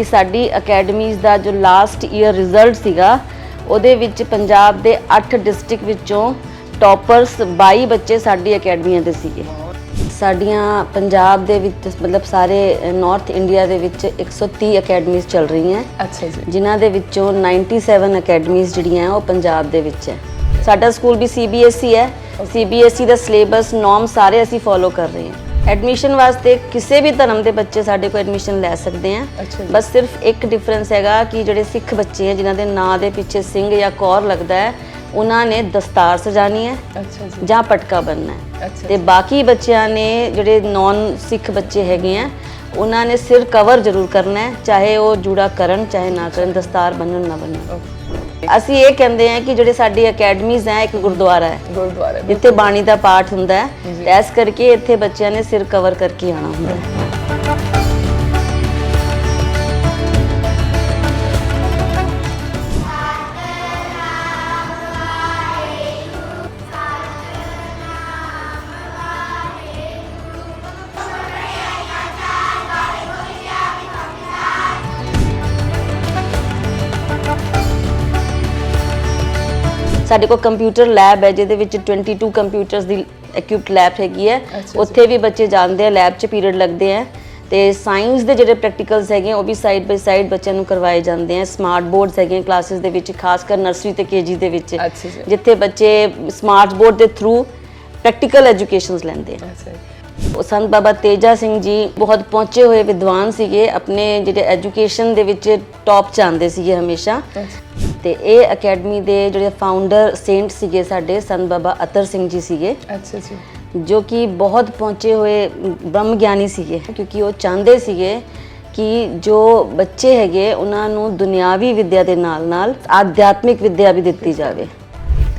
ਕਿ ਸਾਡੀ ਅਕੈਡਮੀਜ਼ ਦਾ ਜੋ ਲਾਸਟ ਈਅਰ ਰਿਜ਼ਲਟ ਸੀਗਾ ਉਹਦੇ ਵਿੱਚ ਪੰਜਾਬ ਦੇ 8 ਡਿਸਟ੍ਰਿਕਟ ਵਿੱਚੋਂ ਟੌਪਰਸ 22 ਬੱਚੇ ਸਾਡੀ ਅਕੈਡਮੀਆਂ ਦੇ ਸੀਗੇ। ਸਾਡੀਆਂ ਪੰਜਾਬ ਦੇ ਵਿੱਚ ਮਤਲਬ ਸਾਰੇ ਨਾਰਥ ਇੰਡੀਆ ਦੇ ਵਿੱਚ 130 ਅਕੈਡਮੀਜ਼ ਚੱਲ ਰਹੀਆਂ। ਅੱਛਾ ਜੀ। ਜਿਨ੍ਹਾਂ ਦੇ ਵਿੱਚੋਂ 97 ਅਕੈਡਮੀਜ਼ ਜਿਹੜੀਆਂ ਉਹ ਪੰਜਾਬ ਦੇ ਵਿੱਚ ਹੈ। ਸਾਡਾ ਸਕੂਲ ਵੀ CBSE ਹੈ। CBSE ਦਾ ਸਿਲੇਬਸ ਨੋਰਮ ਸਾਰੇ ਅਸੀਂ ਫੋਲੋ ਕਰ ਰਹੇ ਹਾਂ। ਐਡਮਿਸ਼ਨ ਵਾਸਤੇ ਕਿਸੇ ਵੀ ਧਰਮ ਦੇ ਬੱਚੇ ਸਾਡੇ ਕੋਲ ਐਡਮਿਸ਼ਨ ਲੈ ਸਕਦੇ ਆ। ਅੱਛਾ ਜੀ। ਬਸ ਸਿਰਫ ਇੱਕ ਡਿਫਰੈਂਸ ਹੈਗਾ ਕਿ ਜਿਹੜੇ ਸਿੱਖ ਬੱਚੇ ਹੈ ਜਿਨ੍ਹਾਂ ਦੇ ਨਾਂ ਦੇ ਪਿੱਛੇ ਸਿੰਘ ਜਾਂ ਕੌਰ ਲੱਗਦਾ ਹੈ ਉਹਨਾਂ ਨੇ ਦਸਤਾਰ ਸਜਾਣੀ ਹੈ ਅੱਛਾ ਜੀ। ਜਾਂ ਪਟਕਾ ਬੰਨਣਾ ਹੈ। ਅੱਛਾ ਤੇ ਬਾਕੀ ਬੱਚਿਆਂ ਨੇ ਜਿਹੜੇ ਨਾਨ ਸਿੱਖ ਬੱਚੇ ਹੈਗੇ ਆ ਉਹਨਾਂ ਨੇ ਸਿਰ ਕਵਰ ਜ਼ਰੂਰ ਕਰਨਾ ਹੈ ਚਾਹੇ ਉਹ ਜੂੜਾ ਕਰਨ ਚਾਹੇ ਨਾ ਕਰਨ ਦਸਤਾਰ ਬੰਨਣ ਨਾ ਬੰਨਣ ਅਸੀਂ ਇਹ ਕਹਿੰਦੇ ਆ ਕਿ ਜਿਹੜੇ ਸਾਡੀ ਅਕੈਡਮੀਜ਼ ਹੈ ਇੱਕ ਗੁਰਦੁਆਰਾ ਹੈ। ਗੁਰਦੁਆਰੇ ਜਿੱਥੇ ਬਾਣੀ ਦਾ ਪਾਠ ਹੁੰਦਾ ਹੈ ਤੇ ਇਸ ਕਰਕੇ ਇੱਥੇ ਬੱਚਿਆਂ ਨੇ ਸਿਰ ਕਵਰ ਕਰਕੇ ਆਣਾ ਹੁੰਦਾ ਹੈ। ਸਾਡੇ ਕੋਲ ਕੰਪਿਊਟਰ ਲੈਬ ਹੈ ਜਿਹਦੇ ਵਿੱਚ 22 ਕੰਪਿਊਟਰਸ ਦੀ ਇਕਵਿਪਡ ਲੈਬ ਹੈਗੀ ਹੈ। ਉੱਥੇ ਵੀ ਬੱਚੇ ਜਾਂਦੇ ਆ ਲੈਬ 'ਚ ਪੀਰੀਅਡ ਲੱਗਦੇ ਆ। ਤੇ ਸਾਇੰਸ ਦੇ ਜਿਹੜੇ ਪ੍ਰੈਕਟੀਕਲਸ ਹੈਗੇ ਉਹ ਵੀ ਸਾਈਡ ਬਾਈ ਸਾਈਡ ਬੱਚਿਆਂ ਨੂੰ ਕਰਵਾਏ ਜਾਂਦੇ ਆ। ਸਮਾਰਟ ਬੋਰਡਸ ਹੈਗੇ ਕਲਾਸਿਸ ਦੇ ਵਿੱਚ ਖਾਸ ਕਰ ਨਰਸਰੀ ਤੇ ਕੇਜੀ ਦੇ ਵਿੱਚ। ਜਿੱਥੇ ਬੱਚੇ ਸਮਾਰਟ ਬੋਰਡ ਦੇ ਥਰੂ ਪ੍ਰੈਕਟੀਕਲ ਐਜੂਕੇਸ਼ਨਸ ਲੈਂਦੇ ਆ। ਸੰਤ ਬਾਬਾ ਤੇਜਾ ਸਿੰਘ ਜੀ ਬਹੁਤ ਪਹੁੰਚੇ ਹੋਏ ਵਿਦਵਾਨ ਸੀਗੇ ਆਪਣੇ ਜਿਹੜੇ ਐਜੂਕੇਸ਼ਨ ਦੇ ਵਿੱਚ ਟੌਪ 'ਚ ਆਉਂਦੇ ਸੀਗੇ ਹਮੇਸ਼ਾ। ਤੇ ਇਹ ਅਕੈਡਮੀ ਦੇ ਜਿਹੜੇ ਫਾਊਂਡਰ ਸੇਂਟ ਸੀਗੇ ਸਾਡੇ ਸੰਤ ਬਾਬਾ ਅਤਰ ਸਿੰਘ ਜੀ ਸੀਗੇ। ਅੱਛਾ ਜੀ। ਜੋ ਕਿ ਬਹੁਤ ਪਹੁੰਚੇ ਹੋਏ ਬ੍ਰਹਮ ਗਿਆਨੀ ਸੀਗੇ ਕਿਉਂਕਿ ਉਹ ਚਾਹੁੰਦੇ ਸੀਗੇ ਕਿ ਜੋ ਬੱਚੇ ਹੈਗੇ ਉਹਨਾਂ ਨੂੰ ਦੁਨਿਆਵੀ ਵਿੱਦਿਆ ਦੇ ਨਾਲ-ਨਾਲ ਆਧਿਆਤਮਿਕ ਵਿੱਦਿਆ ਵੀ ਦਿੱਤੀ ਜਾਵੇ।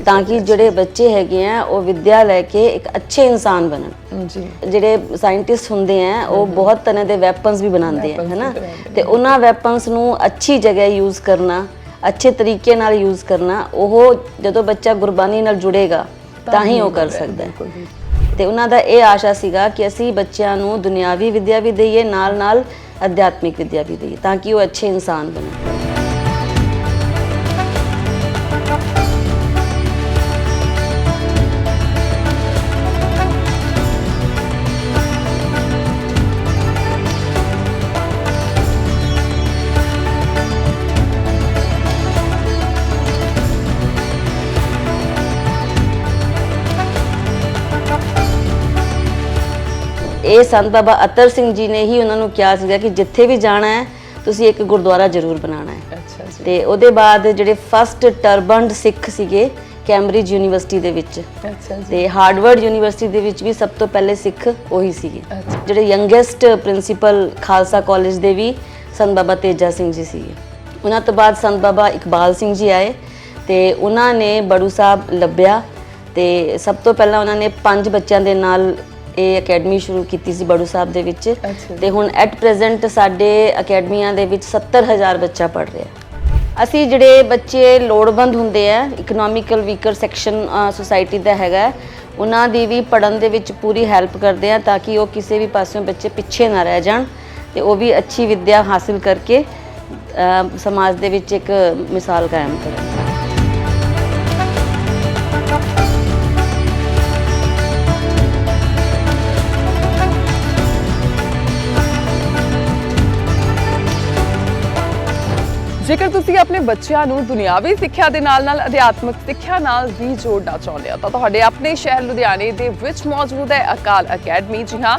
ਤਾਂ ਕਿ ਜਿਹੜੇ ਬੱਚੇ ਹੈਗੇ ਆ ਉਹ ਵਿੱਦਿਆ ਲੈ ਕੇ ਇੱਕ ਅੱਛੇ ਇਨਸਾਨ ਬਣਨ। ਜੀ। ਜਿਹੜੇ ਸਾਇੰਟਿਸਟ ਹੁੰਦੇ ਆ ਉਹ ਬਹੁਤ ਤਰ੍ਹਾਂ ਦੇ ਵੈਪਨਸ ਵੀ ਬਣਾਉਂਦੇ ਆ ਹੈਨਾ? ਤੇ ਉਹਨਾਂ ਵੈਪਨਸ ਨੂੰ ਅੱਛੀ ਜਗ੍ਹਾ ਯੂਜ਼ ਕਰਨਾ ਅੱਛੇ ਤਰੀਕੇ ਨਾਲ ਯੂਜ਼ ਕਰਨਾ ਉਹ ਜਦੋਂ ਬੱਚਾ ਗੁਰਬਾਨੀ ਨਾਲ ਜੁੜੇਗਾ ਤਾਂ ਹੀ ਉਹ ਕਰ ਸਕਦਾ ਹੈ। ਤੇ ਉਹਨਾਂ ਦਾ ਇਹ ਆਸ਼ਾ ਸੀਗਾ ਕਿ ਅਸੀਂ ਬੱਚਿਆਂ ਨੂੰ ਦੁਨਿਆਵੀ ਵਿੱਦਿਆ ਵੀ ਦਈਏ ਨਾਲ ਨਾਲ ਅਧਿਆਤਮਿਕ ਵਿੱਦਿਆ ਵੀ ਦਈਏ ਤਾਂ ਕਿ ਉਹ ਅੱਛੇ ਇਨਸਾਨ ਬਣਨ। ਇਹ ਸੰਤ ਬਾਬਾ ਅਤਰ ਸਿੰਘ ਜੀ ਨੇ ਹੀ ਉਹਨਾਂ ਨੂੰ ਕਿਹਾ ਸੀਗਾ ਕਿ ਜਿੱਥੇ ਵੀ ਜਾਣਾ ਹੈ ਤੁਸੀਂ ਇੱਕ ਗੁਰਦੁਆਰਾ ਜ਼ਰੂਰ ਬਣਾਉਣਾ ਹੈ। ਅੱਛਾ ਜੀ। ਤੇ ਉਹਦੇ ਬਾਅਦ ਜਿਹੜੇ ਫਸਟ ਟਰਬਨਡ ਸਿੱਖ ਸੀਗੇ ਕੈਂਬਰਿਜ ਯੂਨੀਵਰਸਿਟੀ ਦੇ ਵਿੱਚ। ਅੱਛਾ ਜੀ। ਤੇ ਹਾਰਵਰਡ ਯੂਨੀਵਰਸਿਟੀ ਦੇ ਵਿੱਚ ਵੀ ਸਭ ਤੋਂ ਪਹਿਲੇ ਸਿੱਖ ਉਹੀ ਸੀਗੇ। ਜਿਹੜੇ ਯੰਗੈਸਟ ਪ੍ਰਿੰਸੀਪਲ ਖਾਲਸਾ ਕਾਲਜ ਦੇ ਵੀ ਸੰਤ ਬਾਬਾ ਤੇਜਾ ਸਿੰਘ ਜੀ ਸੀਗੇ। ਉਹਨਾਂ ਤੋਂ ਬਾਅਦ ਸੰਤ ਬਾਬਾ ਇਕਬਾਲ ਸਿੰਘ ਜੀ ਆਏ ਤੇ ਉਹਨਾਂ ਨੇ ਬੜੂ ਸਾਹਿਬ ਲੱਭਿਆ ਤੇ ਸਭ ਤੋਂ ਪਹਿਲਾਂ ਉਹਨਾਂ ਨੇ ਪੰਜ ਬੱਚਿਆਂ ਦੇ ਨਾਲ ਇਹ ਅਕੈਡਮੀ ਸ਼ੁਰੂ ਕੀਤੀ ਸੀ ਬੜੂ ਸਾਹਿਬ ਦੇ ਵਿੱਚ। ਤੇ ਹੁਣ ਐਟ ਪ੍ਰੈਜ਼ੈਂਟ ਸਾਡੇ ਅਕੈਡਮੀਆਂ ਦੇ ਵਿੱਚ 70000 ਬੱਚਾ ਪੜ ਰਿਹਾ। ਅਸੀਂ ਜਿਹੜੇ ਬੱਚੇ ਲੋੜਵੰਦ ਹੁੰਦੇ ਆ ਇਕਨੋਮਿਕਲ ਵੀਕਰ ਸੈਕਸ਼ਨ ਸੁਸਾਇਟੀ ਦਾ ਹੈਗਾ ਉਹਨਾਂ ਦੀ ਵੀ ਪੜਨ ਦੇ ਵਿੱਚ ਪੂਰੀ ਹੈਲਪ ਕਰਦੇ ਆ ਤਾਂ ਕਿ ਉਹ ਕਿਸੇ ਵੀ ਪਾਸਿਓਂ ਬੱਚੇ ਪਿੱਛੇ ਨਾ ਰਹਿ ਜਾਣ ਤੇ ਉਹ ਵੀ ਅੱਛੀ ਵਿੱਦਿਆ ਹਾਸਿਲ ਕਰਕੇ ਸਮਾਜ ਦੇ ਵਿੱਚ ਇੱਕ ਮਿਸਾਲ ਕਾਇਮ ਕਰਨ। ਜੇਕਰ ਤੁਸੀਂ ਆਪਣੇ ਬੱਚਿਆਂ ਨੂੰ ਦੁਨਿਆਵੀ ਸਿੱਖਿਆ ਦੇ ਨਾਲ-ਨਾਲ ਅਧਿਆਤਮਿਕ ਸਿੱਖਿਆ ਨਾਲ ਵੀ ਜੋੜਨਾ ਚਾਹੁੰਦੇ ਹੋ, ਤਾਂ ਤੁਹਾਡੇ ਆਪਣੇ ਸ਼ਹਿਰ ਲੁਧਿਆਣੇ ਦੇ ਵਿੱਚ ਮੌਜੂਦ ਹੈ ਅਕਾਲ ਅਕੈਡਮੀ। ਜੀ ਹਾਂ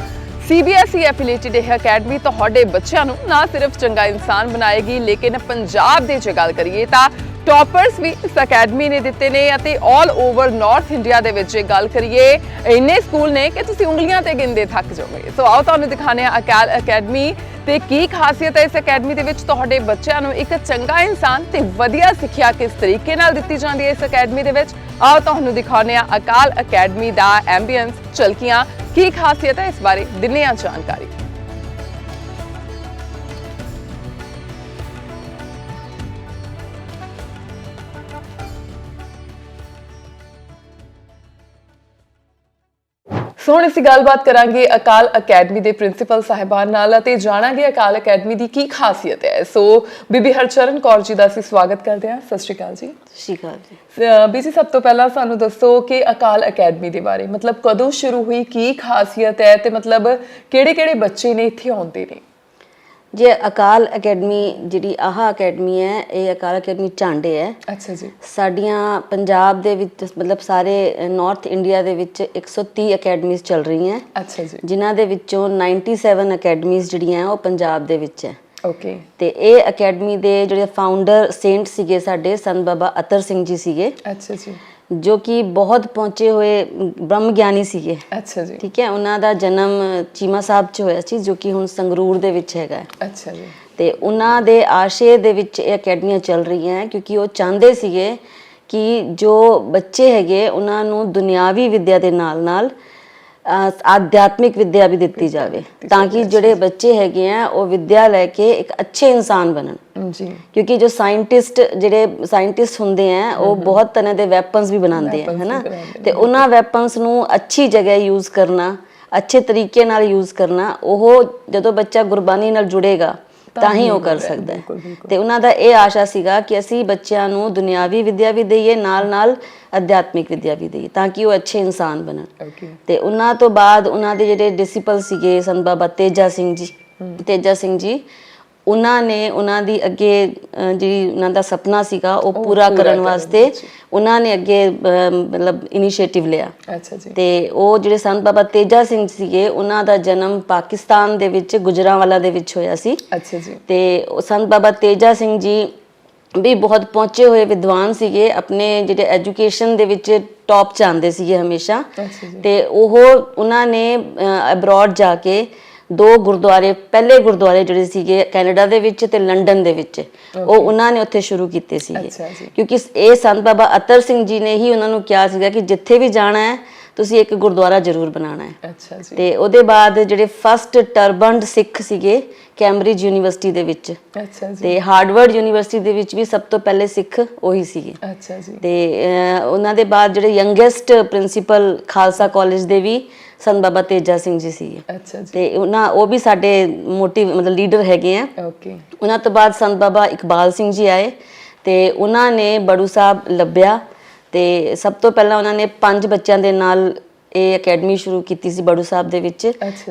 CBSE ਐਫੀਲੀਏਟਡ ਇਹ ਅਕੈਡਮੀ ਤੁਹਾਡੇ ਬੱਚਿਆਂ ਨੂੰ ਨਾ ਸਿਰਫ ਚੰਗਾ ਇਨਸਾਨ ਬਣਾਏਗੀ, ਲੇਕਿਨ ਪੰਜਾਬ ਦੇ ਜੇ ਗੱਲ ਕਰੀਏ ਤਾਂ ਟੌਪਰਸ ਵੀ ਇਸ ਅਕੈਡਮੀ ਨੇ ਦਿੱਤੇ ਨੇ ਅਤੇ 올 ਓਵਰ ਨਾਰਥ ਇੰਡੀਆ ਦੇ ਵਿੱਚ ਜੇ ਗੱਲ ਕਰੀਏ, ਇੰਨੇ ਸਕੂਲ ਨੇ ਕਿ ਤੁਸੀਂ ਉਂਗਲੀਆਂ ਤੇ ਗਿਣਦੇ ਥੱਕ ਜਾਓਗੇ। ਸੋ ਆਓ ਤੁਹਾਨੂੰ ਦਿਖਾਣੇ ਆ ਅਕਾਲ ਅਕੈਡਮੀ ਤੇ ਕੀ ਖਾਸੀਅਤ ਹੈ ਇਸ ਅਕੈਡਮੀ ਦੇ ਵਿੱਚ? ਤੁਹਾਡੇ ਬੱਚਿਆਂ ਨੂੰ ਇੱਕ ਚੰਗਾ ਇਨਸਾਨ ਤੇ ਵਧੀਆ ਸਿੱਖਿਆ ਕਿਸ ਤਰੀਕੇ ਨਾਲ ਦਿੱਤੀ ਜਾਂਦੀ ਹੈ ਇਸ ਅਕੈਡਮੀ ਦੇ ਵਿੱਚ? ਆਓ ਤੁਹਾਨੂੰ ਦਿਖਾਉਂਦੇ ਆ ਅਕਾਲ ਅਕੈਡਮੀ ਦਾ ਐਂਬੀਐਂਸ ਚਲਕੀਆਂ। ਕੀ ਖਾਸੀਅਤ ਹੈ ਇਸ ਬਾਰੇ? ਦਿੰਨੇ ਆ ਜਾਣਕਾਰੀ। ਸੋ ਹੁਣ ਅਸੀਂ ਗੱਲਬਾਤ ਕਰਾਂਗੇ ਅਕਾਲ ਅਕੈਡਮੀ ਦੇ ਪ੍ਰਿੰਸੀਪਲ ਸਾਹਿਬਾਨ ਨਾਲ ਅਤੇ ਜਾਣਾਂਗੇ ਅਕਾਲ ਅਕੈਡਮੀ ਦੀ ਕੀ ਖਾਸੀਅਤ ਹੈ। ਸੋ ਬੀਬੀ ਹਰਚਰਨ ਕੌਰ ਜੀ ਦਾ ਅਸੀਂ ਸਵਾਗਤ ਕਰਦੇ ਹਾਂ। ਸਤਿ ਸ਼੍ਰੀ ਅਕਾਲ ਜੀ। ਸਤਿ ਸ਼੍ਰੀ ਅਕਾਲ ਜੀ। ਬੀਜੀ ਸਭ ਤੋਂ ਪਹਿਲਾਂ ਸਾਨੂੰ ਦੱਸੋ ਕਿ ਅਕਾਲ ਅਕੈਡਮੀ ਦੇ ਬਾਰੇ ਮਤਲਬ ਕਦੋਂ ਸ਼ੁਰੂ ਹੋਈ ਕੀ ਖਾਸੀਅਤ ਹੈ ਤੇ ਮਤਲਬ ਕਿਹੜੇ-ਕਿਹੜੇ ਬੱਚੇ ਨੇ ਇੱਥੇ ਆਉਂਦੇ ਨੇ? ਜੇ ਅਕਾਲ ਅਕੈਡਮੀ ਜਿਹੜੀ ਆਹ ਅਕੈਡਮੀ ਹੈ ਇਹ ਅਕਾਲ ਅਕੈਡਮੀ ਝਾਂਡੇ ਹੈ। ਅੱਛਾ ਜੀ। ਸਾਡੀਆਂ ਪੰਜਾਬ ਦੇ ਵਿੱਚ ਮਤਲਬ ਸਾਰੇ ਨਾਰਥ ਇੰਡੀਆ ਦੇ ਵਿੱਚ 130 ਅਕੈਡਮੀਜ਼ ਚੱਲ ਰਹੀਆਂ। ਅੱਛਾ ਜੀ। ਜਿਨ੍ਹਾਂ ਦੇ ਵਿੱਚੋਂ 97 ਅਕੈਡਮੀਜ਼ ਜਿਹੜੀਆਂ ਉਹ ਪੰਜਾਬ ਦੇ ਵਿੱਚ ਹੈ। ਓਕੇ। ਤੇ ਇਹ ਅਕੈਡਮੀ ਦੇ ਜਿਹੜੇ ਫਾਊਂਡਰ ਸੇਂਟ ਸੀਗੇ ਸਾਡੇ ਸੰਤ ਬਾਬਾ ਅਤਰ ਸਿੰਘ ਜੀ ਸੀਗੇ। ਅੱਛਾ ਜੀ। ਜੋ ਕਿ ਬਹੁਤ ਪਹੁੰਚੇ ਹੋਏ ਬ੍ਰਹਮ ਗਿਆਨੀ ਸੀਗੇ। ਅੱਛਾ ਜੀ। ਠੀਕ ਹੈ ਉਹਨਾਂ ਦਾ ਜਨਮ ਚੀਮਾ ਸਾਹਿਬ ਚ ਹੋਇਆ ਸੀ ਜੋ ਕਿ ਹੁਣ ਸੰਗਰੂਰ ਦੇ ਵਿੱਚ ਹੈਗਾ। ਅੱਛਾ ਜੀ। ਤੇ ਉਹਨਾਂ ਦੇ ਆਸ਼ੇ ਦੇ ਵਿੱਚ ਇਹ ਅਕੈਡਮੀਆਂ ਚੱਲ ਰਹੀਆਂ ਹੈ ਕਿਉਂਕਿ ਉਹ ਚਾਹੁੰਦੇ ਸੀਗੇ ਕਿ ਜੋ ਬੱਚੇ ਹੈਗੇ ਉਹਨਾਂ ਨੂੰ ਦੁਨਿਆਵੀ ਵਿੱਦਿਆ ਦੇ ਨਾਲ-ਨਾਲ ਆਧਿਆਤਮਿਕ ਵਿੱਦਿਆ ਵੀ ਦਿੱਤੀ ਜਾਵੇ ਤਾਂ ਕਿ ਜਿਹੜੇ ਬੱਚੇ ਹੈਗੇ ਆ ਉਹ ਵਿੱਦਿਆ ਲੈ ਕੇ ਇੱਕ ਅੱਛੇ ਇਨਸਾਨ ਬਣਨ। ਜੀ। ਕਿਉਂਕਿ ਜੋ ਸਾਇੰਟਿਸਟ ਜਿਹੜੇ ਸਾਇੰਟਿਸਟ ਹੁੰਦੇ ਆ ਉਹ ਬਹੁਤ ਤਰ੍ਹਾਂ ਦੇ ਵੈਪਨਸ ਵੀ ਬਣਾਉਂਦੇ ਆ ਹੈਨਾ? ਤੇ ਉਹਨਾਂ ਵੈਪਨਸ ਨੂੰ ਅੱਛੀ ਜਗ੍ਹਾ ਯੂਜ਼ ਕਰਨਾ ਅੱਛੇ ਤਰੀਕੇ ਨਾਲ ਯੂਜ਼ ਕਰਨਾ ਉਹ ਜਦੋਂ ਬੱਚਾ ਗੁਰਬਾਣੀ ਨਾਲ ਜੁੜੇਗਾ ਤਾਂ ਹੀ ਉਹ ਕਰ ਸਕਦਾ ਹੈ। ਤੇ ਉਹਨਾਂ ਦਾ ਇਹ ਆਸ਼ਾ ਸੀਗਾ ਕਿ ਅਸੀਂ ਬੱਚਿਆਂ ਨੂੰ ਦੁਨਿਆਵੀ ਵਿੱਦਿਆ ਵੀ ਦਈਏ ਨਾਲ ਨਾਲ ਅਧਿਆਤਮਿਕ ਵਿੱਦਿਆ ਵੀ ਦਈਏ ਤਾਂ ਕਿ ਉਹ ਅੱਛੇ ਇਨਸਾਨ ਬਣਨ। ਤੇ ਉਹਨਾਂ ਤੋਂ ਬਾਅਦ ਉਹਨਾਂ ਦੇ ਜਿਹੜੇ ਡਿਸਿਪਲ ਸੀਗੇ ਸੰਤ ਬਾਬਾ ਤੇਜਾ ਸਿੰਘ ਜੀ ਤੇਜਾ ਸਿੰਘ ਜੀ ਉਹਨਾਂ ਨੇ ਉਹਨਾਂ ਦੀ ਅੱਗੇ ਜਿਹੜੀ ਉਹਨਾਂ ਦਾ ਸੁਪਨਾ ਸੀਗਾ ਉਹ ਪੂਰਾ ਕਰਨ ਵਾਸਤੇ ਉਹਨਾਂ ਨੇ ਅੱਗੇ ਮਤਲਬ ਇਨੀਸ਼ੀਏਟਿਵ ਲਿਆ। ਅੱਛਾ ਜੀ। ਤੇ ਉਹ ਜਿਹੜੇ ਸੰਤ ਬਾਬਾ ਤੇਜਾ ਸਿੰਘ ਸੀਗੇ ਉਹਨਾਂ ਦਾ ਜਨਮ ਪਾਕਿਸਤਾਨ ਦੇ ਵਿੱਚ ਗੁਜਰਾਂਵਾਲਾ ਦੇ ਵਿੱਚ ਹੋਇਆ ਸੀ। ਅੱਛਾ ਜੀ। ਤੇ ਉਹ ਸੰਤ ਬਾਬਾ ਤੇਜਾ ਸਿੰਘ ਜੀ ਵੀ ਬਹੁਤ ਪਹੁੰਚੇ ਹੋਏ ਵਿਦਵਾਨ ਸੀਗੇ ਆਪਣੇ ਜਿਹੜੇ ਐਜੂਕੇਸ਼ਨ ਦੇ ਵਿੱਚ ਟੌਪ ਚ ਆਉਂਦੇ ਸੀਗੇ ਹਮੇਸ਼ਾ। ਤੇ ਉਹ ਉਹਨਾਂ ਨੇ ਅਬਰੋਡ ਜਾ ਕੇ ਦੋ ਗੁਰਦੁਆਰੇ ਪਹਿਲੇ ਗੁਰਦੁਆਰੇ ਜਿਹੜੇ ਸੀਗੇ ਕੈਨੇਡਾ ਦੇ ਵਿੱਚ ਤੇ ਲੰਡਨ ਦੇ ਵਿੱਚ। ਉਹ ਉਹਨਾਂ ਨੇ ਉੱਥੇ ਸ਼ੁਰੂ ਕੀਤੇ ਸੀਗੇ। ਕਿਉਂਕਿ ਇਹ ਸੰਤ ਬਾਬਾ ਅਤਰ ਸਿੰਘ ਜੀ ਨੇ ਹੀ ਉਹਨਾਂ ਨੂੰ ਕਿਹਾ ਸੀਗਾ ਕਿ ਜਿੱਥੇ ਵੀ ਜਾਣਾ ਹੈ ਤੁਸੀਂ ਇੱਕ ਗੁਰਦੁਆਰਾ ਜ਼ਰੂਰ ਬਣਾਉਣਾ ਹੈ। ਅੱਛਾ ਜੀ। ਤੇ ਉਹਦੇ ਬਾਅਦ ਜਿਹੜੇ ਫਸਟ ਟਰਬਨਡ ਸਿੱਖ ਸੀਗੇ ਕੈਂਬਰਿਜ ਯੂਨੀਵਰਸਿਟੀ ਦੇ ਵਿੱਚ। ਅੱਛਾ ਜੀ। ਤੇ ਹਾਰਵਰਡ ਯੂਨੀਵਰਸਿਟੀ ਦੇ ਵਿੱਚ ਵੀ ਸਭ ਤੋਂ ਪਹਿਲੇ ਸਿੱਖ ਉਹੀ ਸੀਗੇ। ਅੱਛਾ ਜੀ। ਤੇ ਉਹਨਾਂ ਦੇ ਬਾਅਦ ਜਿਹੜੇ ਯੰਗੈਸਟ ਪ੍ਰਿੰਸੀਪਲ ਖਾਲਸਾ ਕਾਲਜ ਦੇ ਵੀ ਸੰਤ ਬਾਬਾ ਤੇਜਾ ਸਿੰਘ ਜੀ ਸੀਗੇ ਅੱਛਾ ਜੀ। ਤੇ ਉਹਨਾਂ ਉਹ ਵੀ ਸਾਡੇ ਮੋਟਿਵ ਮਤਲਬ ਲੀਡਰ ਹੈਗੇ ਆ। ਓਕੇ ਉਹਨਾਂ ਤੋਂ ਬਾਅਦ ਸੰਤ ਬਾਬਾ ਇਕਬਾਲ ਸਿੰਘ ਜੀ ਆਏ ਤੇ ਉਹਨਾਂ ਨੇ ਬੜੂ ਸਾਹਿਬ ਲੱਭਿਆ ਤੇ ਸਭ ਤੋਂ ਪਹਿਲਾਂ ਉਹਨਾਂ ਨੇ ਪੰਜ ਬੱਚਿਆਂ ਦੇ ਨਾਲ ਇਹ ਅਕੈਡਮੀ ਸ਼ੁਰੂ ਕੀਤੀ ਸੀ ਬੜੂ ਸਾਹਿਬ ਦੇ ਵਿੱਚ।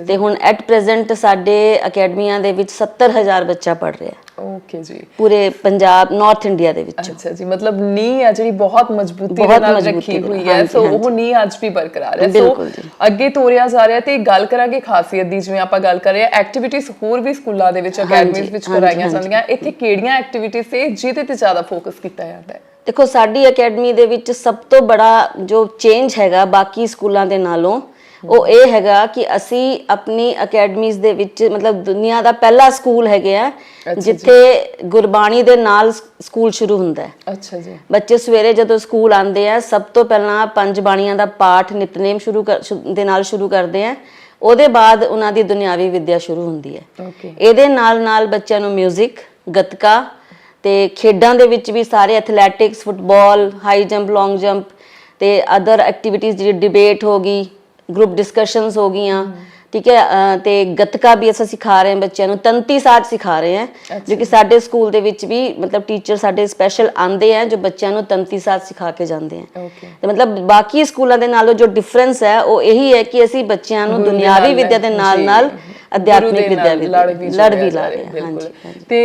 ਤੇ ਹੁਣ ਐਟ ਪ੍ਰੈਜ਼ੈਂਟ ਸਾਡੇ ਅਕੈਡਮੀਆਂ ਦੇ ਵਿੱਚ 70000 ਬੱਚਾ ਪੜ ਰਿਹਾ। ਓਕੇ ਜੀ। ਪੂਰੇ ਪੰਜਾਬ ਨਾਰਥ ਇੰਡੀਆ ਦੇ ਵਿੱਚ। ਅੱਛਾ ਜੀ ਮਤਲਬ ਨੀ ਆ ਜਿਹੜੀ ਬਹੁਤ ਮਜ਼ਬੂਤੀ ਨਾਲ ਰੱਖੀ ਹੋਈ ਹੈ ਸੋ ਉਹ ਨੀ ਅੱਜ ਵੀ ਬਰਕਰਾਰ ਹੈ। ਸੋ। ਅੱਗੇ ਤੋਰਿਆ ਜਾ ਰਿਹਾ ਤੇ ਗੱਲ ਕਰਾਂਗੇ ਖਾਸੀਅਤ ਦੀ ਜਿਵੇਂ ਆਪਾਂ ਗੱਲ ਕਰ ਰਹੇ ਹਾਂ ਐਕਟੀਵਿਟੀਜ਼ ਹੋਰ ਵੀ ਸਕੂਲਾਂ ਦੇ ਵਿੱਚ ਅਕੈਡਮੀਜ਼ ਵਿੱਚ ਕਰਾਈਆਂ। ਜਾਂਦੀਆਂ। ਇੱਥੇ ਕਿਹੜੀਆਂ ਐਕਟੀਵਿਟੀਜ਼ ਤੇ ਜਿਹਦੇ ਤੇ ਜ਼ਿਆਦਾ ਫੋਕਸ ਕੀਤਾ ਜਾਂਦਾ ਹੈ? ਦੇਖੋ ਸਾਡੀ ਅਕੈਡਮੀ ਦੇ ਵਿੱਚ ਸਭ ਤੋਂ ਬੜਾ ਜੋ ਚੇਂਜ ਹੈਗਾ ਬਾਕੀ ਸਕੂਲਾਂ ਦੇ ਨਾਲੋਂ ਉਹ ਇਹ ਹੈਗਾ ਕਿ ਅਸੀਂ ਆਪਣੀ ਅਕੈਡਮੀਜ਼ ਦੇ ਵਿੱਚ ਮਤਲਬ ਦੁਨੀਆ ਦਾ ਪਹਿਲਾ ਸਕੂਲ ਹੈਗੇ ਆ ਜਿੱਥੇ ਗੁਰਬਾਣੀ ਦੇ ਨਾਲ ਸਕੂਲ ਸ਼ੁਰੂ ਹੁੰਦਾ ਹੈ। ਅੱਛਾ ਜੀ। ਬੱਚੇ ਸਵੇਰੇ ਜਦੋਂ ਸਕੂਲ ਆਉਂਦੇ ਆ ਸਭ ਤੋਂ ਪਹਿਲਾਂ ਪੰਜ ਬਾਣੀਆਂ ਦਾ ਪਾਠ ਨਿਤਨੇਮ ਸ਼ੁਰੂ ਦੇ ਨਾਲ ਸ਼ੁਰੂ ਕਰਦੇ ਆ। ਉਹਦੇ ਬਾਅਦ ਉਹਨਾਂ ਦੀ ਦੁਨਿਆਵੀ ਵਿੱਦਿਆ ਸ਼ੁਰੂ ਹੁੰਦੀ ਹੈ। ਓਕੇ। ਇਹਦੇ ਨਾਲ ਨਾਲ ਬੱਚਿਆਂ ਨੂੰ 뮤직 ਗੱਤਕਾ ਤੇ ਖੇਡਾਂ ਦੇ ਵਿੱਚ ਵੀ ਸਾਰੇ athletics football high jump long jump ਤੇ ਅਦਰ ਐਕਟੀਵਿਟੀਜ਼ ਜਿਹੜੀ ਡਿਬੇਟ ਹੋ ਗਈ ਗਰੁੱਪ ਡਿਸਕਸ਼ਨਸ ਹੋ ਗਈਆਂ। ਠੀਕ ਹੈ ਤੇ ਗੱਤਕਾ ਵੀ ਅਸੀਂ ਸਿਖਾ ਰਹੇ ਹਾਂ ਬੱਚਿਆਂ ਨੂੰ ਤੰਤੀ ਸਾਜ਼ ਸਿਖਾ ਰਹੇ ਹਾਂ। ਜੋ ਕਿ ਸਾਡੇ ਸਕੂਲ ਦੇ ਵਿੱਚ ਵੀ ਮਤਲਬ ਟੀਚਰ ਸਾਡੇ ਸਪੈਸ਼ਲ ਆਂਦੇ ਆ ਜੋ ਬੱਚਿਆਂ ਨੂੰ ਤੰਤੀ ਸਾਜ਼ ਸਿਖਾ ਕੇ ਜਾਂਦੇ ਆ। ਤੇ ਮਤਲਬ ਬਾਕੀ ਸਕੂਲਾਂ ਦੇ ਨਾਲੋਂ ਜੋ ਡਿਫਰੈਂਸ ਹੈ ਉਹ ਇਹੀ ਹੈ ਕਿ ਅਸੀਂ ਬੱਚਿਆਂ ਨੂੰ ਦੁਨਿਆਵੀ ਵਿੱਦਿਆ ਦੇ ਨਾਲ ਨਾਲ ਅਧਿਆਤਮਿਕ ਵਿੱਦਿਆ ਵੀ ਲੜ ਵੀ ਲਾ ਰਹੇ ਬਿਲਕੁਲ। ਤੇ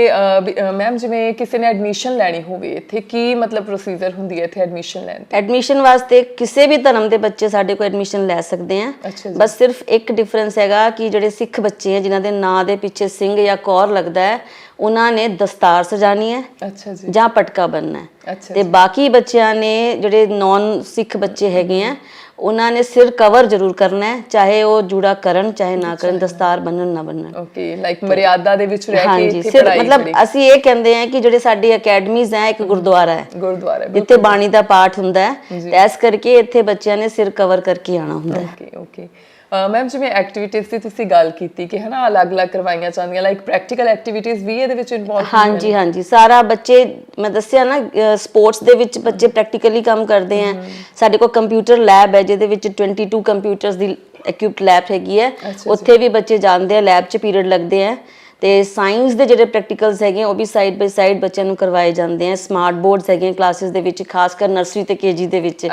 ਮੈਮ ਜਿਵੇਂ ਕਿਸੇ ਨੇ ਐਡਮਿਸ਼ਨ ਲੈਣੀ ਹੋਵੇ ਇੱਥੇ ਕੀ ਮਤਲਬ ਪ੍ਰੋਸੀਜਰ ਹੁੰਦੀ ਹੈ ਇੱਥੇ ਐਡਮਿਸ਼ਨ ਲੈਣ ਦੀ ਐਡਮਿਸ਼ਨ ਵਾਸਤੇ ਕਿਸੇ ਵੀ ਧਰਮ ਦੇ ਬੱਚੇ ਸਾਡੇ ਕੋਲ ਐਡਮਿਸ਼ਨ ਲੈ ਸਕਦੇ ਆ। ਬਸ ਸਿਰਫ ਇੱਕ ਡਿਫਰੈਂਸ ਹੈਗਾ ਕਿ ਜਿਹੜੇ ਸਿੱਖ ਬੱਚੇ ਆ ਜਿਨ੍ਹਾਂ ਦੇ ਨਾਂ ਦੇ ਪਿੱਛੇ ਸਿੰਘ ਜਾਂ ਕੌਰ ਲੱਗਦਾ ਹੈ ਉਹਨਾਂ ਨੇ ਦਸਤਾਰ ਸਜਾਣੀ ਹੈ ਅੱਛਾ ਜੀ। ਜਾਂ ਪਟਕਾ ਬੰਨਣਾ ਹੈ। ਤੇ ਬਾਕੀ ਬੱਚਿਆਂ ਨੇ ਜਿਹੜੇ ਨਾਨ ਸਿੱਖ ਬੱਚੇ ਹੈਗੇ ਆ ਉਹਨਾਂ ਨੇ ਸਿਰ ਕਵਰ ਜ਼ਰੂਰ ਕਰਨਾ ਹੈ ਚਾਹੇ ਉਹ ਜੂੜਾ ਕਰਨ ਚਾਹੇ ਨਾ ਕਰਨ ਦਸਤਾਰ ਬੰਨਣ ਨਾ ਬੰਨਣ। ਓਕੇ ਲਾਈਕ ਮਰਿਆਦਾ ਦੇ ਵਿੱਚ ਰਹਿ ਕੇ ਹਾਂਜੀ ਇੱਥੇ ਸਿਰ ਪੜ੍ਹਾਈ ਮਤਲਬ ਅਸੀਂ ਇਹ ਕਹਿੰਦੇ ਆ ਕਿ ਜਿਹੜੇ ਸਾਡੀ ਅਕੈਡਮੀਜ਼ ਹੈ ਇੱਕ ਗੁਰਦੁਆਰਾ ਹੈ। ਗੁਰਦੁਆਰਾ ਹੈ ਜਿੱਥੇ ਬਾਣੀ ਦਾ ਪਾਠ ਹੁੰਦਾ ਹੈ ਤੇ ਇਸ ਕਰਕੇ ਇੱਥੇ ਬੱਚਿਆਂ ਨੇ ਸਿਰ ਕਵਰ ਕਰਕੇ ਆਣਾ ਹੁੰਦਾ ਹੈ। ਓਕੇ ਓਕੇ ਮੈਮ ਜਿਵੇਂ ਐਕਟੀਵਿਟੀਜ਼ ਦੀ ਤੁਸੀਂ ਗੱਲ ਕੀਤੀ ਕਿ ਹਨਾ ਅਲੱਗ-ਅਲੱਗ ਕਰਵਾਈਆਂ ਜਾਂਦੀਆਂ ਲਾਈਕ ਪ੍ਰੈਕਟੀਕਲ ਐਕਟੀਵਿਟੀਜ਼ ਵੀ ਇਹਦੇ ਵਿੱਚ ਇਨਵੋਲਵ ਹਾਂਜੀ ਹਾਂਜੀ। ਸਾਰਾ ਬੱਚੇ ਮੈਂ ਦੱਸਿਆ ਨਾ ਸਪੋਰਟਸ ਦੇ ਵਿੱਚ ਬੱਚੇ ਪ੍ਰੈਕਟੀਕਲੀ ਕੰਮ ਕਰਦੇ ਆ। ਸਾਡੇ ਕੋਲ ਕੰਪਿਊਟਰ ਲੈਬ ਹੈ ਜਿਹਦੇ ਵਿੱਚ 22 ਕੰਪਿਊਟਰਸ ਦੀ ਇਕਵਿਪਡ ਲੈਬ ਹੈਗੀ ਹੈ। ਉੱਥੇ ਵੀ ਬੱਚੇ ਜਾਂਦੇ ਆ ਲੈਬ 'ਚ ਪੀਰੀਅਡ ਲੱਗਦੇ ਆ। ਤੇ ਸਾਇੰਸ ਦੇ ਜਿਹੜੇ ਪ੍ਰੈਕਟੀਕਲਸ ਹੈਗੇ ਉਹ ਵੀ ਸਾਈਡ ਬਾਈ ਸਾਈਡ ਬੱਚਿਆਂ ਨੂੰ ਕਰਵਾਏ ਜਾਂਦੇ ਆ। ਸਮਾਰਟ ਬੋਰਡਸ ਹੈਗੇ ਕਲਾਸਿਸ ਦੇ ਵਿੱਚ ਖਾਸ ਕਰ ਨਰਸਰੀ ਤੇ ਕੇਜੀ ਦੇ ਵਿੱਚ।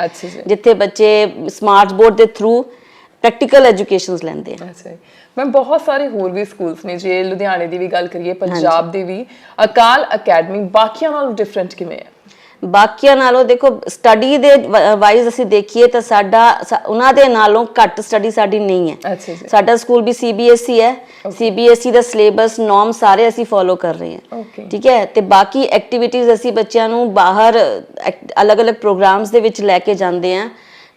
ਜਿੱਥੇ ਬੱਚੇ ਸਮਾਰਟ ਬੋਰਡ ਦੇ ਥਰੂ ਪ੍ਰੈਕਟੀਕਲ ਐਜੂਕੇਸ਼ਨਸ ਲੈਂਦੇ ਆ। ਅੱਛਾ ਮੈਂ ਬਹੁਤ ਸਾਰੇ ਹੋਰ ਵੀ ਸਕੂਲਸ ਨੇ ਜੇ ਲੁਧਿਆਣੇ ਦੀ ਵੀ ਗੱਲ ਕਰੀਏ ਪੰਜਾਬ ਦੇ ਵੀ ਅਕਾਲ ਅਕੈਡਮੀ ਬਾਕੀਆਂ ਨਾਲੋਂ ਡਿਫਰੈਂਟ ਕਿਵੇਂ ਹੈ ਬਾਕੀਆਂ ਨਾਲੋਂ ਦੇਖੋ ਸਟੱਡੀ ਦੇ ਵਾਈਜ਼ ਅਸੀਂ ਦੇਖੀਏ ਤਾਂ ਸਾਡਾ ਉਹਨਾਂ ਦੇ ਨਾਲੋਂ ਘੱਟ ਸਟੱਡੀ ਸਾਡੀ ਨਹੀਂ ਹੈ। ਸਾਡਾ ਸਕੂਲ ਵੀ ਸੀਬੀਐਸਈ ਹੈ। ਸੀਬੀਐਸਈ ਦਾ ਸਿਲੇਬਸ ਨੋਰਮ ਸਾਰੇ ਅਸੀਂ ਫੋਲੋ ਕਰ ਰਹੇ ਹਾਂ। ਠੀਕ ਹੈ? ਤੇ ਬਾਕੀ ਐਕਟੀਵਿਟੀਜ਼ ਅਸੀਂ ਬੱਚਿਆਂ ਨੂੰ ਬਾਹਰ ਅਲੱਗ-ਅਲੱਗ ਪ੍ਰੋਗਰਾਮਸ ਦੇ ਵਿੱਚ ਲੈ ਕੇ ਜਾਂਦੇ ਹਾਂ।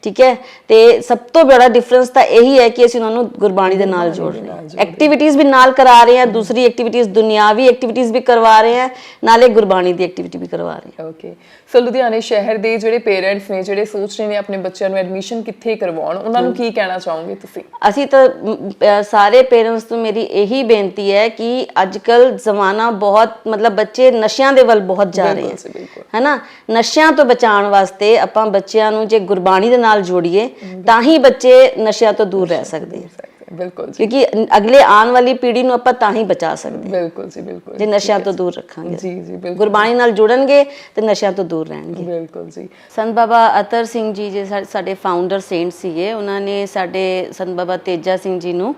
ਠੀਕ ਹੈ? ਤੇ ਸਭ ਤੋਂ ਬੜਾ ਡਿਫਰੈਂਸ ਤਾਂ ਇਹੀ ਹੈ ਕਿ ਅਸੀਂ ਉਹਨਾਂ ਨੂੰ ਗੁਰਬਾਣੀ ਦੇ ਨਾਲ ਜੋੜ ਰਹੇ ਹਾਂ। ਐਕਟੀਵਿਟੀਜ਼ ਵੀ ਨਾਲ ਕਰਾ ਰਹੇ ਹਾਂ ਦੂਸਰੀ ਐਕਟੀਵਿਟੀਜ਼ ਦੁਨਿਆਵੀ ਐਕਟੀਵਿਟੀਜ਼ ਵੀ ਕਰਵਾ ਰਹੇ ਹਾਂ ਨਾਲੇ ਗੁਰਬਾਣੀ ਦੀ ਐਕਟੀਵਿਟੀ ਵੀ ਕਰਵਾ ਰਹੇ ਹਾਂ। ਓਕੇ ਸੋ ਲੁਧਿਆਣੇ ਸ਼ਹਿਰ ਦੇ ਜਿਹੜੇ ਪੇਰੈਂਟਸ ਨੇ ਜਿਹੜੇ ਸੋਚ ਰਹੇ ਨੇ ਆਪਣੇ ਬੱਚਿਆਂ ਨੂੰ ਐਡਮਿਸ਼ਨ ਕਿੱਥੇ ਕਰਵਾਉਣ ਉਹਨਾਂ ਨੂੰ ਕੀ ਕਹਿਣਾ ਚਾਹੋਗੇ ਤੁਸੀਂ? ਅਸੀਂ ਤਾਂ ਸਾਰੇ ਪੇਰੈਂਟਸ ਤੋਂ ਮੇਰੀ ਇਹੀ ਬੇਨਤੀ ਹੈ ਕਿ ਅੱਜਕੱਲ ਜ਼ਮਾਨਾ ਬਹੁਤ ਮਤਲਬ ਬੱਚੇ ਨਸ਼ਿਆਂ ਦੇ ਵੱਲ ਬਹੁਤ ਜਾ ਰਹੇ ਬਿਲਕੁਲ ਜੀ, ਹੈ ਬਿਲਕੁਲ। ਹੈਨਾ? ਨਸ਼ਿਆਂ ਤੋਂ ਬਚਾਉਣ ਵਾਸਤੇ ਆਪਾਂ ਬੱਚਿਆਂ ਨੂੰ ਜੇ ਗੁਰਬਾਣੀ ਦੇ ਨਾਲ ਜੋੜੀਏ ਤਾਂ ਹੀ ਬੱਚੇ ਨਸ਼ਿਆਂ ਤੋਂ ਦੂਰ ਰਹਿ ਸਕਦੇ ਬਿਲਕੁਲ ਜੀ। ਕਿਉਂਕਿ ਅਗਲੇ ਆਉਣ ਵਾਲੀ ਪੀੜ੍ਹੀ ਨੂੰ ਆਪਾਂ ਤਾਂ ਹੀ ਬਚਾ ਸਕਦੇ ਹਾਂ, ਬਿਲਕੁਲ ਜੀ ਬਿਲਕੁਲ। ਜੇ ਨਸ਼ਿਆਂ ਤੋਂ ਦੂਰ ਰੱਖਾਂਗੇ ਜੀ ਜੀ ਬਿਲਕੁਲ। ਗੁਰਬਾਣੀ ਨਾਲ ਜੁੜਨਗੇ ਤੇ ਨਸ਼ਿਆਂ ਤੋਂ ਦੂਰ ਰਹਿਣਗੇ। ਬਿਲਕੁਲ ਜੀ। ਸੰਤ ਬਾਬਾ ਅਤਰ ਸਿੰਘ ਜੀ ਜੇ ਸਾਡੇ ਫਾਊਂਡਰ ਸੇਂਟ ਸੀਗੇ ਉਹਨਾਂ ਨੇ ਸਾਡੇ ਸੰਤ ਬਾਬਾ ਤੇਜਾ ਸਿੰਘ ਜੀ ਨੂੰ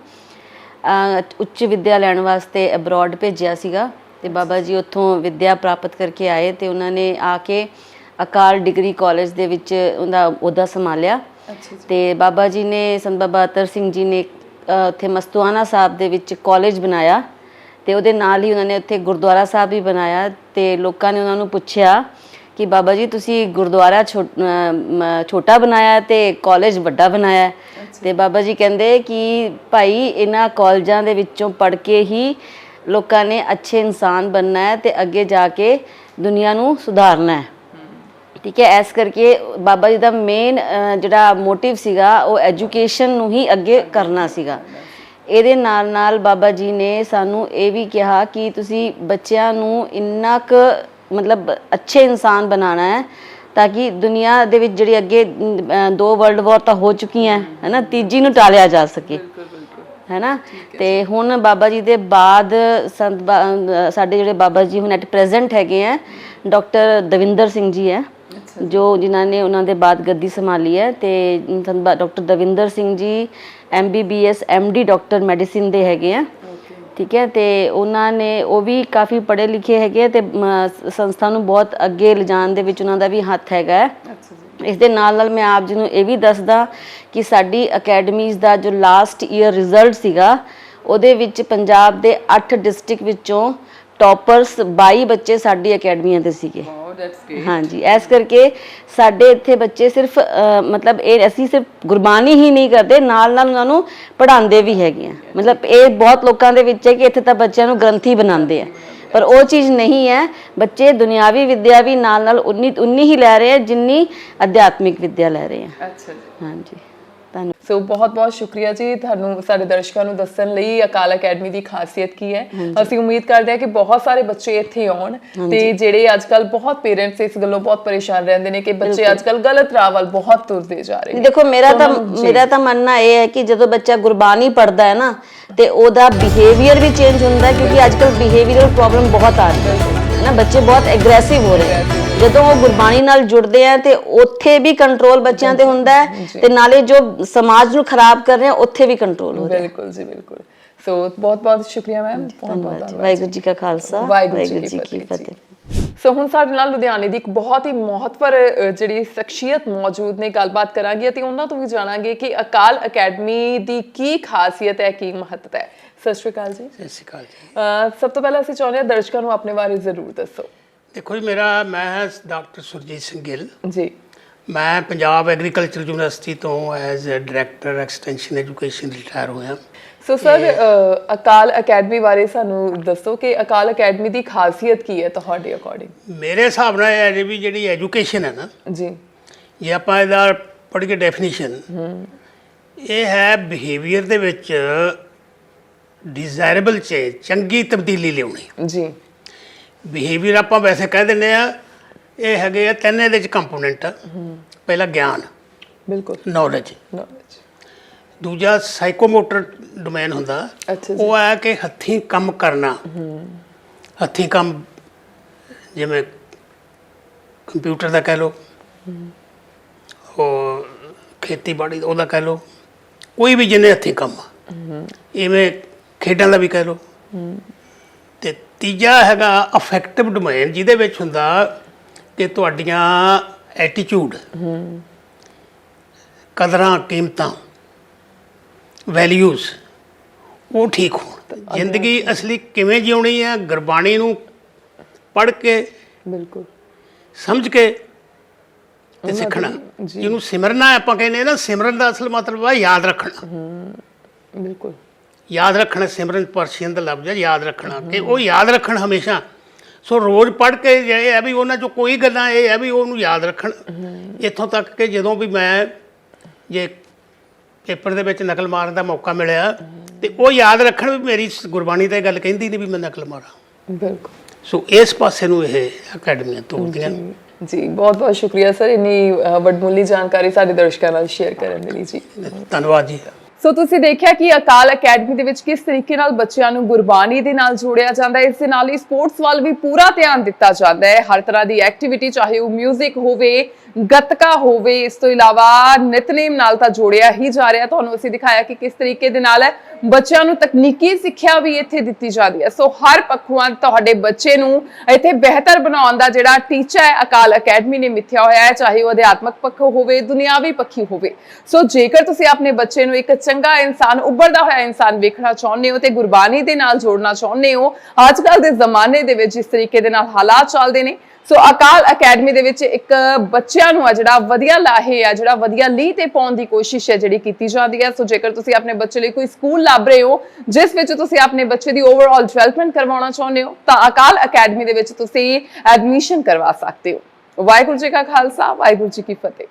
ਉੱਚ ਵਿੱਦਿਆ ਲੈਣ ਵਾਸਤੇ ਅਬਰੋਡ ਭੇਜਿਆ ਸੀਗਾ ਤੇ ਬਾਬਾ ਜੀ ਉੱਥੋਂ ਵਿੱਦਿਆ ਪ੍ਰਾਪਤ ਕਰਕੇ ਆਏ ਤੇ ਉਹਨਾਂ ਨੇ ਆ ਕੇ ਅਕਾਲ ਡਿਗਰੀ ਕਾਲਜ ਦੇ ਵਿੱਚ ਉਹਦਾ ਉਹਦਾ ਸੰਭਾਲਿਆ। ਤੇ ਬਾਬਾ ਜੀ ਨੇ ਸੰਤ ਬਾਬਾ ਅਤਰ ਸਿੰਘ ਜੀ ਨੇ ਉੱਥੇ ਮਸਤੂਆਨਾ ਸਾਹਿਬ ਦੇ ਵਿੱਚ ਕਾਲਜ ਬਣਾਇਆ। ਤੇ ਉਹਦੇ ਨਾਲ ਹੀ ਉਹਨਾਂ ਨੇ ਉੱਥੇ ਗੁਰਦੁਆਰਾ ਸਾਹਿਬ ਵੀ ਬਣਾਇਆ। ਤੇ ਲੋਕਾਂ ਨੇ ਉਹਨਾਂ ਨੂੰ ਪੁੱਛਿਆ ਕਿ ਬਾਬਾ ਜੀ ਤੁਸੀਂ ਗੁਰਦੁਆਰਾ ਛੋਟਾ ਬਣਾਇਆ ਤੇ ਕਾਲਜ ਵੱਡਾ ਬਣਾਇਆ। ਤੇ ਬਾਬਾ ਜੀ ਕਹਿੰਦੇ ਕਿ ਭਾਈ ਇਹਨਾਂ ਕਾਲਜਾਂ ਦੇ ਵਿੱਚੋਂ ਪੜ੍ਹ ਕੇ ਹੀ ਲੋਕਾਂ ਨੇ ਅੱਛੇ ਇਨਸਾਨ ਬਣਨਾ ਹੈ ਤੇ ਅੱਗੇ ਜਾ ਕੇ ਦੁਨੀਆ ਨੂੰ ਸੁਧਾਰਨਾ ਹੈ। ਠੀਕ ਹੈ ਇਸ ਕਰਕੇ ਬਾਬਾ ਜੀ ਦਾ ਮੇਨ ਜਿਹੜਾ ਮੋਟਿਵ ਸੀਗਾ ਉਹ ਐਜੂਕੇਸ਼ਨ ਨੂੰ ਹੀ ਅੱਗੇ ਕਰਨਾ ਸੀਗਾ। ਇਹਦੇ ਨਾਲ ਨਾਲ ਬਾਬਾ ਜੀ ਨੇ ਸਾਨੂੰ ਇਹ ਵੀ ਕਿਹਾ ਕਿ ਤੁਸੀਂ ਬੱਚਿਆਂ ਨੂੰ ਇੰਨਾ ਕੁ ਮਤਲਬ ਅੱਛੇ ਇਨਸਾਨ ਬਣਾਉਣਾ ਹੈ ਤਾਂ ਕਿ ਦੁਨੀਆ ਦੇ ਵਿੱਚ ਜਿਹੜੀ ਅੱਗੇ ਦੋ ਵਰਲਡ ਵਾਰ ਤਾਂ ਹੋ ਚੁੱਕੀਆਂ ਹੈ ਨਾ ਤੀਜੀ ਨੂੰ ਟਾਲਿਆ ਜਾ ਸਕੇ। ਹੈਨਾ ਤੇ ਹੁਣ ਬਾਬਾ ਜੀ ਦੇ ਬਾਅਦ ਸੰਤ ਸਾਡੇ ਜਿਹੜੇ ਬਾਬਾ ਜੀ ਹੁਣ ਐਟ ਪ੍ਰੈਜ਼ੈਂਟ ਹੈਗੇ ਆ ਡਾਕਟਰ ਦਵਿੰਦਰ ਸਿੰਘ ਜੀ ਹੈ। ਜੋ ਜਿਨ੍ਹਾਂ ਨੇ ਉਹਨਾਂ ਦੇ ਬਾਅਦ ਗੱਦੀ ਸੰਭਾਲੀ ਹੈ ਤੇ ਬਾ- doctor Davinder Singh ji MBBS MD doctor medicine ਦੇ ਹੈਗੇ ਆ। ਠੀਕ ਹੈ ਤੇ ਉਹਨਾਂ ਨੇ ਉਹ ਵੀ ਕਾਫੀ ਪੜ੍ਹੇ ਲਿਖੇ ਹੈਗੇ ਤੇ ਮ, ਸੰਸਥਾ ਨੂੰ ਬਹੁਤ ਅੱਗੇ ਲਿਜਾਣ ਦੇ ਵਿੱਚ ਉਹਨਾਂ ਦਾ ਵੀ ਹੱਥ ਹੈਗਾ ਹੈ। ਇਸ ਦੇ ਨਾਲ ਨਾਲ ਮੈਂ ਆਪ ਜੀ ਨੂੰ ਇਹ ਵੀ ਦੱਸਦਾ ਕਿ ਸਾਡੀ ਅਕੈਡਮੀਜ਼ ਦਾ ਜੋ ਲਾਸਟ ਈਅਰ ਰਿਜ਼ਲਟ ਸੀਗਾ ਉਹਦੇ ਵਿੱਚ ਪੰਜਾਬ ਦੇ 8 ਡਿਸਟ੍ਰਿਕਟ ਵਿੱਚੋਂ ਟੌਪਰਸ 22 ਬੱਚੇ ਸਾਡੀ ਅਕੈਡਮੀਆਂ ਦੇ ਸੀਗੇ। ਹਾਂਜੀ ਇਸ ਕਰਕੇ ਸਾਡੇ ਇੱਥੇ ਬੱਚੇ ਸਿਰਫ ਮਤਲਬ ਇਹ ਅਸੀਂ ਸਿਰਫ ਗੁਰਬਾਣੀ ਹੀ ਨਹੀਂ ਕਰਦੇ ਨਾਲ ਨਾਲ ਉਹਨਾਂ ਨੂੰ ਪੜ੍ਹਾਉਂਦੇ ਵੀ ਹੈਗੇ ਆ। ਮਤਲਬ ਇਹ ਬਹੁਤ ਲੋਕਾਂ ਦੇ ਵਿੱਚ ਹੈ ਕਿ ਇੱਥੇ ਤਾਂ ਬੱਚਿਆਂ ਨੂੰ ਗ੍ਰੰਥੀ ਬਣਾਉਂਦੇ ਆ। ਪਰ ਉਹ ਚੀਜ਼ ਨਹੀਂ ਹੈ ਬੱਚੇ ਦੁਨਿਆਵੀ ਵਿੱਦਿਆ ਵੀ ਨਾਲ ਨਾਲ ਉਨੀ ਉਨੀ ਹੀ ਲੈ ਰਹੇ ਆ ਜਿੰਨੀ ਅਧਿਆਤਮਿਕ ਵਿੱਦਿਆ ਲੈ ਰਹੇ ਆ। ਅੱਛਾ ਜੀ। ਹਾਂਜੀ। ਧੰਨਵਾਦ। ਸੋ ਬਹੁਤ ਬਹੁਤ ਸ਼ੁਕਰੀਆ ਜੀ ਤੁਹਾਨੂੰ ਸਾਡੇ ਦਰਸ਼ਕਾਂ ਨੂੰ ਦੱਸਣ ਲਈ ਅਕਾਲ ਅਕੈਡਮੀ ਦੀ ਖਾਸੀਅਤ ਕੀ ਹੈ। ਅਸੀਂ ਉਮੀਦ ਕਰਦੇ ਹਾਂ ਕਿ ਬਹੁਤ ਸਾਰੇ ਬੱਚੇ ਇੱਥੇ ਆਉਣ ਤੇ ਜਿਹੜੇ ਅੱਜਕੱਲ ਬਹੁਤ ਪੇਰੈਂਟਸ ਇਸ ਗੱਲੋਂ ਬਹੁਤ ਪਰੇਸ਼ਾਨ ਰਹਿੰਦੇ ਨੇ ਕਿ ਬੱਚੇ ਅੱਜਕੱਲ ਗਲਤ ਰਾਹ ਵੱਲ ਬਹੁਤ ਤੁਰਦੇ ਜਾ ਰਹੇ ਨੇ। ਦੇਖੋ ਮੇਰਾ ਤਾਂ ਮੇਰਾ ਤਾਂ ਮੰਨਣਾ ਇਹ ਹੈ ਕਿ ਜਦੋਂ ਬੱਚਾ ਗੁਰਬਾਣੀ ਪੜ੍ਹਦਾ ਹੈ ਨਾ ਤੇ ਉਹਦਾ ਬਿਹੇਵੀਅਰ ਵੀ ਚੇਂਜ ਹੁੰਦਾ ਕਿਉਂਕਿ ਅੱਜਕੱਲ ਬਿਹੇਵੀਅਰਲ ਪ੍ਰੋਬਲਮ ਬਹੁਤ ਆ ਰਹੀ ਹੈ। ਨਾ ਬੱਚੇ ਬਹੁਤ ਐਗਰੈਸਿਵ ਹੋ ਰਹੇ ਹੈ ਜਦੋਂ ਉਹ ਗੁਰਬਾਣੀ ਨਾਲ ਜੁੜਦੇ ਆ ਤੇ ਉੱਥੇ ਵੀ ਕੰਟਰੋਲ ਬੱਚਿਆਂ ਤੇ ਹੁੰਦਾ ਹੈ ਤੇ ਨਾਲੇ ਜੋ ਸਮਾਜ ਨੂੰ ਖਰਾਬ ਕਰ ਰਹੇ ਆ ਉੱਥੇ ਵੀ ਕੰਟਰੋਲ ਹੋ ਰਿਹਾ। ਬਿਲਕੁਲ ਜੀ ਬਿਲਕੁਲ। ਸੋ ਬਹੁਤ ਬਹੁਤ ਸ਼ੁਕਰੀਆ ਮੈਮ ਬਹੁਤ ਵਾਹਿਗੁਰੂ ਜੀ ਕਾ ਖਾਲਸਾ ਵਾਹਿਗੁਰੂ ਜੀ ਕੀ ਫਤਿਹ ਸੋ ਹੁਣ ਸਾਡੇ ਨਾਲ ਲੁਧਿਆਣੇ ਦੀ ਇੱਕ ਬਹੁਤ ਹੀ ਮਹੱਤਵਪੂਰਨ ਅ, ਜਿਹੜੀ ਸ਼ਖਸੀਅਤ ਮੌਜੂਦ ਨੇ ਗੱਲਬਾਤ ਕਰਾਂਗੇ ਅਤੇ ਉਹਨਾਂ ਤੋਂ ਵੀ ਜਾਣਾਂਗੇ ਕਿ ਅਕਾਲ ਅਕੈਡਮੀ ਦੀ ਕੀ ਖਾਸੀਅਤ ਹੈ ਕੀ ਮਹੱਤਤਾ ਹੈ। ਸਤਿ ਸ਼੍ਰੀ ਅਕਾਲ ਜੀ। ਸਤਿ ਸ਼੍ਰੀ ਅਕਾਲ ਜੀ। ਸਭ ਤੋਂ ਪਹਿਲਾਂ ਅਸੀਂ ਚਾਹੁੰਦੇ ਹਾਂ ਦਰਸ਼ਕਾਂ ਨੂੰ ਆਪਣੇ ਬਾਰੇ ਜ਼ਰੂਰ ਦੱਸੋ। ਦੇਖੋ ਜੀ ਮੇਰਾ ਮੈਂ ਡਾਕਟਰ ਸੁਰਜੀਤ ਸਿੰਘ ਗਿੱਲ। ਜੀ। ਮੈਂ ਪੰਜਾਬ ਐਗਰੀਕਲਚਰ ਯੂਨੀਵਰਸਿਟੀ ਤੋਂ as director extension education retire ਹੋਇਆ। ਸੋ ਸਰ ਅਕਾਲ ਅਕੈਡਮੀ ਬਾਰੇ ਸਾਨੂੰ ਦੱਸੋ ਕਿ ਅਕਾਲ ਅਕੈਡਮੀ ਦੀ ਖਾਸੀਅਤ ਕੀ ਹੈ ਤੁਹਾਡੇ ਅਕੋਰਡਿੰਗ ਮੇਰੇ ਹਿਸਾਬ ਨਾਲ ਇਹ ਵੀ ਜਿਹੜੀ ਐਜੂਕੇਸ਼ਨ ਹੈ ਨਾ ਜੀ। ਜੇ ਆਪਾਂ ਇਹਦਾ ਪੜ੍ਹ ਕੇ ਡੈਫੀਨੇਸ਼ਨ ਇਹ ਹੈ ਬਿਹੇਵੀਅਰ ਦੇ ਵਿੱਚ ਡਿਜ਼ਾਇਰੇਬਲ ਚੇਂਜ ਚੰਗੀ ਤਬਦੀਲੀ ਲਿਆਉਣੀ। ਜੀ। ਬਿਹੇਵੀਅਰ ਆਪਾਂ ਵੈਸੇ ਕਹਿ ਦਿੰਦੇ ਆ ਇਹ ਹੈਗੇ ਆ ਤਿੰਨ ਇਹਦੇ ਚ ਕੰਪੋਨੈਂਟ ਪਹਿਲਾ ਗਿਆਨ ਬਿਲਕੁਲ। ਨੌਲੇਜ ਦੂਜਾ ਸਾਈਕੋਮੋਟਰ ਡੋਮੇਨ ਹੁੰਦਾ। ਉਹ ਹੈ ਕਿ ਹੱਥੀਂ ਕੰਮ ਕਰਨਾ। ਹੱਥੀਂ ਕੰਮ ਜਿਵੇਂ ਕੰਪਿਊਟਰ ਦਾ ਕਹਿ ਲਓ ਉਹ ਖੇਤੀਬਾੜੀ ਉਹਦਾ ਕਹਿ ਲਓ ਕੋਈ ਵੀ ਜਿਹਨੇ ਹੱਥੀਂ ਕੰਮ। ਆ। ਇਵੇਂ ਖੇਡਾਂ ਦਾ ਵੀ ਕਹਿ ਲਓ। ਤੇ ਤੀਜਾ ਹੈਗਾ ਅਫੈਕਟਿਵ ਡੋਮੇਨ ਜਿਹਦੇ ਵਿੱਚ ਹੁੰਦਾ ਕਿ ਤੁਹਾਡੀਆਂ ਐਟੀਟਿਊਡ ਕਦਰਾਂ ਕੀਮਤਾਂ ਵੈਲਿਊਜ਼ ਉਹ ਠੀਕ ਹੋਣ। ਜ਼ਿੰਦਗੀ ਅਸਲੀ ਕਿਵੇਂ ਜਿਉਣੀ ਹੈ ਗੁਰਬਾਣੀ ਨੂੰ ਪੜ੍ਹ ਕੇ ਬਿਲਕੁਲ। ਸਮਝ ਕੇ ਤੇ ਸਿੱਖਣਾ। ਜਿਹਨੂੰ ਸਿਮਰਨਾ ਆਪਾਂ ਕਹਿੰਦੇ ਨਾ ਸਿਮਰਨ ਦਾ ਅਸਲ ਮਤਲਬ ਹੈ ਯਾਦ ਰੱਖਣਾ। ਬਿਲਕੁਲ। ਯਾਦ ਰੱਖਣਾ ਸਿਮਰਨ ਪਰਸ਼ੀਅਨ ਦਾ ਲਫ਼ਜ਼ ਹੈ ਯਾਦ ਰੱਖਣਾ। ਕਿ ਉਹ ਯਾਦ ਰੱਖਣ ਹਮੇਸ਼ਾ। ਸੋ ਰੋਜ਼ ਪੜ੍ਹ ਕੇ ਇਹ ਹੈ ਵੀ ਉਹਨਾਂ ਚੋਂ ਕੋਈ ਗੱਲਾਂ ਇਹ ਹੈ ਵੀ ਉਹਨੂੰ ਯਾਦ ਰੱਖਣ। ਇੱਥੋਂ ਤੱਕ ਕਿ ਜਦੋਂ ਵੀ ਮੈਂ ਜੇ ਪੇਪਰ ਦੇ ਵਿੱਚ ਨਕਲ ਮਾਰਨ ਦਾ ਮੌਕਾ ਮਿਲਿਆ ਤੇ ਉਹ ਯਾਦ ਰੱਖਣ ਵੀ ਮੇਰੀ ਗੁਰਬਾਣੀ ਤਾਂ ਇਹ ਗੱਲ ਕਹਿੰਦੀ ਨਹੀਂ ਵੀ ਮੈਂ ਨਕਲ ਮਾਰਾਂ। ਬਿਲਕੁਲ। ਸੋ ਇਸ ਪਾਸੇ ਨੂੰ ਇਹ ਅਕੈਡਮੀਆਂ ਤੋਰਦੀਆਂ ਜੀ ਬਹੁਤ ਬਹੁਤ ਸ਼ੁਕਰੀਆ ਸਰ। ਇੰਨੀ ਵੱਡਮੁੱਲੀ ਜਾਣਕਾਰੀ ਸਾਡੇ ਦਰਸ਼ਕਾਂ ਨਾਲ ਸ਼ੇਅਰ ਕਰਨ ਦੇ ਲਈ ਜੀ। ਧੰਨਵਾਦ ਜੀ। ਸੋ ਤੁਸੀਂ ਦੇਖਿਆ ਕਿ ਅਕਾਲ ਅਕੈਡਮੀ ਦੇ ਵਿੱਚ ਕਿਸ ਤਰੀਕੇ ਨਾਲ ਬੱਚਿਆਂ ਨੂੰ ਗੁਰਬਾਣੀ ਦੇ ਨਾਲ ਜੋੜਿਆ ਜਾਂਦਾ ਹੈ, ਇਸ ਦੇ ਨਾਲ ਹੀ ਸਪੋਰਟਸ ਵੱਲ ਵੀ ਪੂਰਾ ਧਿਆਨ ਦਿੱਤਾ ਜਾਂਦਾ ਹੈ। ਹਰ ਤਰ੍ਹਾਂ ਦੀ ਐਕਟੀਵਿਟੀ ਚਾਹੇ ਉਹ 뮤직 ਹੋਵੇ ਗੱਤਕਾ ਹੋਵੇ, ਇਸ ਤੋਂ ਇਲਾਵਾ ਨਿਤਨੇਮ ਨਾਲ ਤਾਂ ਜੋੜਿਆ ਹੀ ਜਾ ਰਿਹਾ। ਤੁਹਾਨੂੰ ਅਸੀਂ ਦਿਖਾਇਆ ਕਿ ਕਿਸ ਤਰੀਕੇ ਦੇ ਨਾਲ ਬੱਚਿਆਂ ਨੂੰ ਤਕਨੀਕੀ ਸਿੱਖਿਆ ਵੀ ਇੱਥੇ ਦਿੱਤੀ ਜਾਂਦੀ ਹੈ। ਸੋ ਹਰ ਪੱਖੋਂ ਤੁਹਾਡੇ ਬੱਚੇ ਨੂੰ ਇੱਥੇ ਬਿਹਤਰ ਬਣਾਉਣ ਦਾ ਜਿਹੜਾ ਟੀਚਾ ਹੈ, ਅਕਾਲ ਅਕੈਡਮੀ ਨੇ ਮਿੱਥਿਆ ਹੋਇਆ ਹੈ, ਚਾਹੇ ਉਹ ਅਧਿਆਤਮਕ ਪੱਖੋਂ ਹੋਵੇ, ਦੁਨਿਆਵੀ ਪੱਖੀ ਹੋਵੇ। ਸੋ ਜੇਕਰ ਤੁਸੀਂ ਆਪਣੇ ਬੱਚੇ ਨੂੰ ਇੱਕ ਚੰਗਾ ਇਨਸਾਨ, ਉੱਭਰਦਾ ਹੋਇਆ ਇਨਸਾਨ ਵੇਖਣਾ ਚਾਹੁੰਦੇ ਹੋ ਤੇ ਗੁਰਬਾਣੀ ਦੇ ਨਾਲ ਜੋੜਨਾ ਚਾਹੁੰਦੇ ਹੋ ਅੱਜ ਕੱਲ ਦੇ ਜ਼ਮਾਨੇ ਦੇ ਵਿੱਚ ਜਿਸ ਤਰੀਕੇ ਦੇ ਨਾਲ ਹਾਲਾਤ ਚੱਲਦੇ ਨੇ ਸੋ ਅਕਾਲ ਅਕੈਡਮੀ ਦੇ ਵਿੱਚ ਇੱਕ ਬੱਚਿਆਂ ਨੂੰ ਆ ਜਿਹੜਾ ਵਧੀਆ ਲਾਹੇ ਆ, ਜਿਹੜਾ ਵਧੀਆ ਲੀਹ ਤੇ ਪਾਉਣ ਦੀ ਕੋਸ਼ਿਸ਼ ਹੈ ਜਿਹੜੀ ਕੀਤੀ ਜਾਂਦੀ ਹੈ। ਸੋ ਜੇਕਰ ਤੁਸੀਂ ਆਪਣੇ ਬੱਚੇ ਲਈ ਕੋਈ ਸਕੂਲ ਲੱਭ ਰਹੇ ਹੋ, ਜਿਸ ਵਿੱਚ ਤੁਸੀਂ ਆਪਣੇ ਬੱਚੇ ਦੀ ਓਵਰਆਲ ਡਿਵੈਲਪਮੈਂਟ ਕਰਵਾਉਣਾ ਚਾਹੁੰਦੇ ਹੋ, ਤਾਂ ਅਕਾਲ ਅਕੈਡਮੀ ਦੇ ਵਿੱਚ ਤੁਸੀਂ ਐਡਮਿਸ਼ਨ ਕਰਵਾ ਸਕਦੇ ਹੋ। ਵਾਹਿਗੁਰੂ ਜੀ ਕਾ ਖਾਲਸਾ, ਵਾਹਿਗੁਰੂ ਜੀ ਕੀ ਫਤਿਹ।